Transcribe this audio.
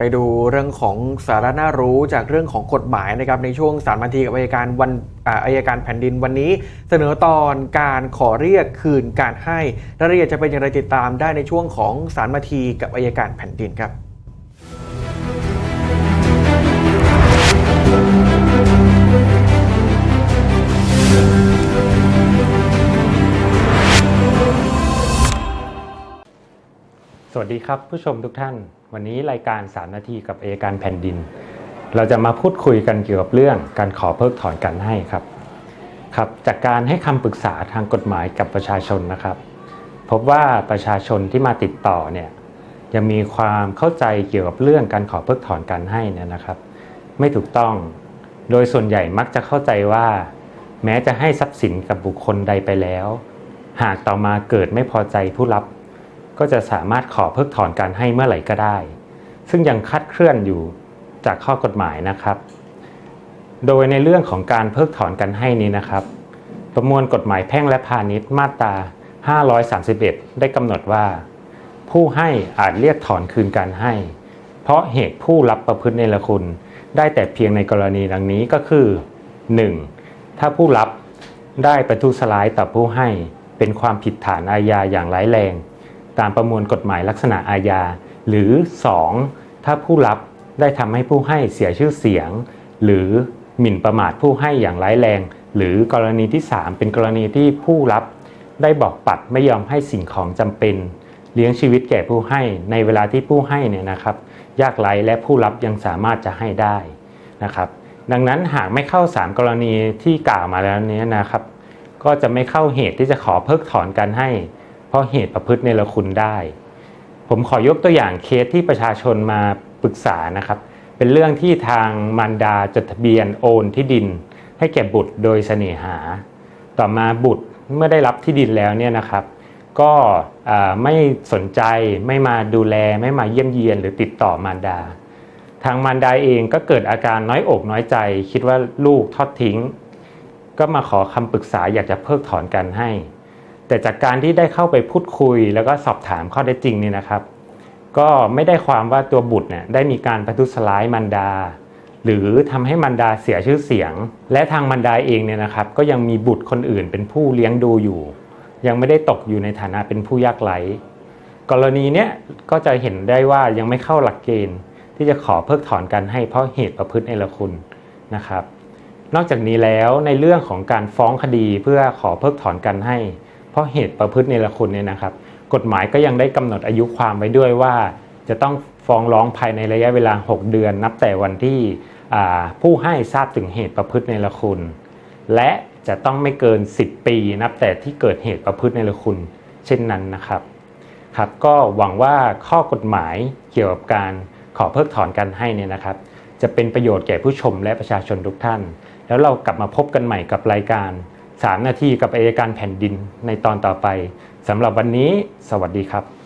ไปดูเรื่องของสาระน่ารู้จากเรื่องของกฎหมายนะครับในช่วงสารบันทีกับอัยการวันอ่าอัยการแผ่นดินวันนี้ เสนอตอนการขอเรียกคืนการให้รายละเอียดจะเป็นอย่างไรติดตามได้ในช่วงของสารบันทีกับอัยการแผ่นดินครับสวัสดีครับผู้ชมทุกท่าน วันนี้รายการ 3 นาทีกับเอการแผ่นดิน เราจะมาพูดคุยกันเกี่ยวกับเรื่องการขอเพิกถอนการให้ครับครับจากการให้คำปรึกษาทางกฎหมายกับประชาชนนะครับ พบว่าประชาชนที่มาติดต่อเนี่ยยังมีความเข้าใจเกี่ยวกับเรื่องการขอเพิกถอนการให้เนี่ยนะครับ ไม่ถูกต้องโดยส่วนใหญ่มักจะเข้าใจว่า แม้จะให้ทรัพย์สินกับบุคคลใดไปแล้ว หากต่อมาเกิดไม่พอใจผู้รับ ก็จะสามารถขอเพิกถอนการให้เมื่อไหร่ก็ได้ ซึ่งยังคลาดเคลื่อนอยู่จากข้อกฎหมายนะครับ โดยในเรื่องของการเพิกถอนการให้นี้นะครับ ประมวลกฎหมายแพ่งและพาณิชย์มาตรา 531 ได้กำหนดว่า ผู้ให้อาจเรียกถอนคืนการให้ เพราะเหตุผู้รับประพฤติในละคุณ ได้แต่เพียงในกรณีดังนี้ก็คือ 1. ถ้าผู้รับได้ประทุษร้ายต่อผู้ให้เป็นความผิดฐานอาญาอย่างร้ายแรง ตามประมวลกฎหมายลักษณะอาญา หรือ 2. ถ้าผู้รับได้ทำให้ผู้ให้เสียชื่อเสียง หรือหมิ่นประมาทผู้ให้อย่างร้ายแรง หรือกรณีที่ 3 เป็นกรณีที่ผู้รับ ได้บอกปัดไม่ยอมให้สิ่งของจำเป็น เลี้ยงชีวิตแก่ผู้ให้ในเวลาที่ผู้ให้เนี่ยนะครับ ยากไร้และผู้รับยังสามารถจะให้ได้นะครับดังนั้นหากไม่เข้า 3 กรณีที่กล่าวมาแล้วนี้นะครับ ก็จะไม่เข้าเหตุที่จะขอเพิกถอนการให้ เพราะเหตุประพฤติในละคุณได้ ผมขอยกตัวอย่างเคสที่ประชาชนมาปรึกษานะครับ เป็นเรื่องที่ทางมารดาจดทะเบียนโอนที่ดิน ให้แก่บุตรโดยเสน่หา ต่อมาบุตรเมื่อได้รับที่ดินแล้วเนี่ยนะครับ ก็ไม่สนใจไม่มาดูแลไม่มาเยี่ยมเยียนหรือติดต่อมารดา ทางมารดาเองก็เกิดอาการน้อยอกน้อยใจ คิดว่าลูกทอดทิ้ง ก็มาขอคำปรึกษาอยากจะเพิกถอนกันให้ แต่จากการที่ได้เข้าไปพูดคุย แล้วก็สอบถามข้อเท็จริงนี่นะครับ ก็ไม่ได้ความว่าตัวบุตรเนี่ยได้มีการประทุษร้ายมารดา หรือทำให้มารดาเสียชื่อเสียง และทางมารดาเองเนี่ยนะครับ ก็ยังมีบุตรคนอื่นเป็นผู้เลี้ยงดูอยู่ ยังไม่ได้ตกอยู่ในฐานะเป็นผู้ยากไร้กรณีเนี้ยก็จะเห็นได้ว่ายังไม่เข้าหลักเกณฑ์ ที่จะขอเพิกถอนกันให้เพราะเหตุประพฤติในละคุณนะครับ นอกจากนี้แล้วในเรื่องของการฟ้องคดีเพื่อขอเพิกถอนกันให้ ราะเหตุประพฤติในละคุณเนี่ยนะครับ กฎหมายก็ยังได้กำหนดอายุความไว้ด้วยว่า จะต้องฟ้องร้องภายในระยะเวลา 6 เดือน นับแต่วันที่ผู้ให้ทราบถึงเหตุประพฤติในละคุณ และจะต้องไม่เกิน 10 ปี นับแต่ที่เกิดเหตุประพฤติในละคุณ เช่นนั้นนะครับครับก็หวังว่าข้อกฎหมายเกี่ยวกับการขอเพิกถอนการให้เนี่ยนะครับ จะเป็นประโยชน์แก่ผู้ชมและประชาชนทุกท่าน แล้วเรากลับมาพบกันใหม่กับรายการ 3 นาทีกับอายการแผ่นดินในตอนต่อไปสำหรับวันนี้ สวัสดีครับ